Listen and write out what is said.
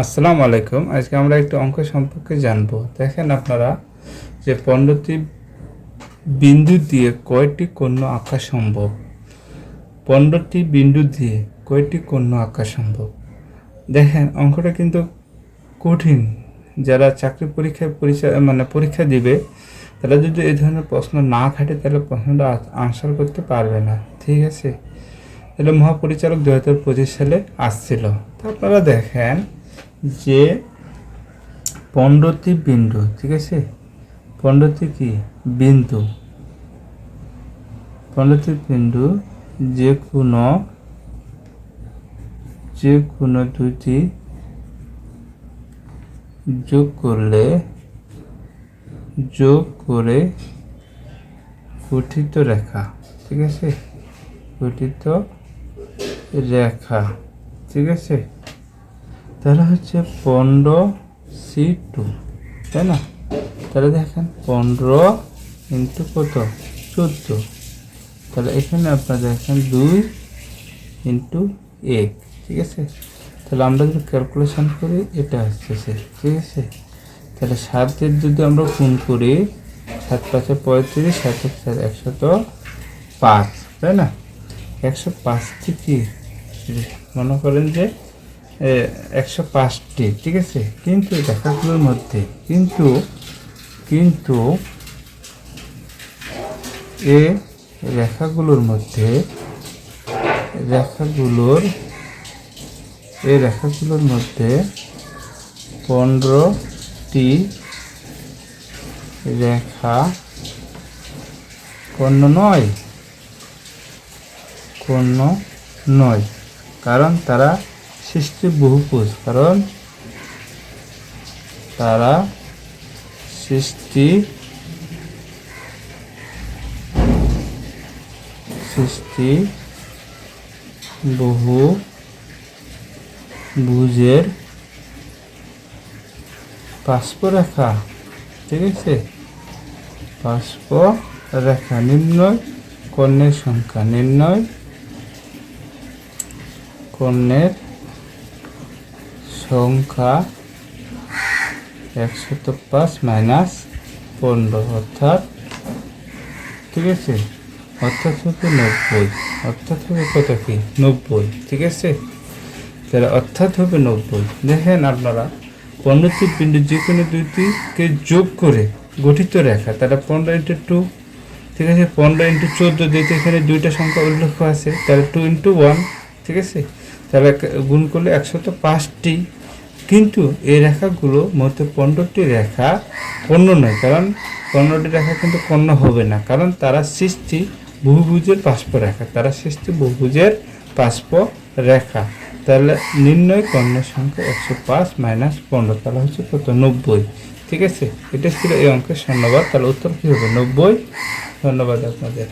আসসালামু আলাইকুম। আজকে আমরা একটু অঙ্ক সম্পর্কে জানব। দেখেন আপনারা যে পনেরোটি বিন্দু দিয়ে কয়টি কর্ণ আঁকা সম্ভব? পনেরোটি বিন্দু দিয়ে কয়টি কর্ণ আঁকা সম্ভব? দেখেন, অঙ্কটা কিন্তু কঠিন। যারা চাকরি পরীক্ষায় পরিচয় মানে পরীক্ষা দিবে, তারা যদি এই ধরনের প্রশ্ন না ঘাটে তাহলে প্রশ্নটা আনসার করতে পারবে না। ঠিক আছে? তাহলে মহাপরিচালক দু হাজার পঁচিশ সালে আসছিল। তো আপনারা দেখেন যে পনেরোটি বিন্দু, ঠিক আছে? পনেরোটি কি? বিন্দু। পনেরোটি বিন্দু যে কোনো যে কোনো দুটি যোগ করলে, যোগ করে গঠিত রেখা, ঠিক আছে? গঠিত রেখা, ঠিক আছে? তাহলে হচ্ছে পনেরো সি টু তাই না? তাহলে দেখেন পনেরো ইন্টু কত? চোদ্দ। তাহলে এখানে আপনার দেখেন দুই ইন্টু এক, ঠিক আছে? তাহলে আমরা যদি ক্যালকুলেশন করি, এটা হচ্ছে আসতেছে ঠিক আছে? তাহলে সাতের যদি আমরা গুণ করি, সাত পাঁচে পঁয়ত্রিশ, সাত সাত একশত পাঁচ, তাই না? একশো পাঁচটি কি মনে করেন যে একশো পাঁচটি, ঠিক আছে? কিন্তু রেখাগুলোর মধ্যে, কিন্তু কিন্তু এ রেখাগুলোর মধ্যে রেখাগুলোর এই রেখাগুলোর মধ্যে পনেরোটি রেখা কর্ণ নয়। কর্ণ নয়। কারণ তারা সৃষ্টি বহুপুজ কারণ তারা সৃষ্টি সৃষ্টি বহু ভুজের পার্শ্ব রেখা ঠিক আছে? পার্শ্ব রেখা নির্ণয়, কর্ণের সংখ্যা নির্ণয়, কর্ণের সংখ্যা একশত পাঁচ মাইনাস পনেরো, অর্থাৎ, ঠিক আছে? অর্থাৎ হবে নব্বই। অর্থাৎ হবে কত কি? নব্বই, ঠিক আছে? তাহলে অর্থাৎ হবে নব্বই। দেখেন আপনারা পনেরোটি বিন্দু যে কোনো দুইটিকে যোগ করে গঠিত রেখা, তাহলে পনেরো ইন্টু টু ঠিক আছে? পনেরো ইন্টু চোদ্দ যেহেতু এখানে দুইটা সংখ্যা উল্লেখ আছে, তাহলে টু ইন্টু ওয়ান ঠিক আছে? তাহলে গুণ করলে একশত পাঁচটি কিন্তু এই রেখাগুলো মধ্যে পনেরোটি রেখা কর্ণ নয়, কারণ পনেরোটি রেখা কিন্তু কর্ণ হবে না, কারণ তারা সৃষ্টি বহুভুজের পার্শ্ব রেখা, তারা সৃষ্টি বহুভুজের পার্শ্ব রেখা। তাহলে নির্ণয় কর্ণের সংখ্যা একশো পাঁচ মাইনাস পনেরো, তাহলে হচ্ছে কত? নব্বই। ঠিক আছে? এটা ছিল এই অঙ্কের ধন্যবাদ তাহলে উত্তর কী হবে? নব্বই। ধন্যবাদ আপনাদের।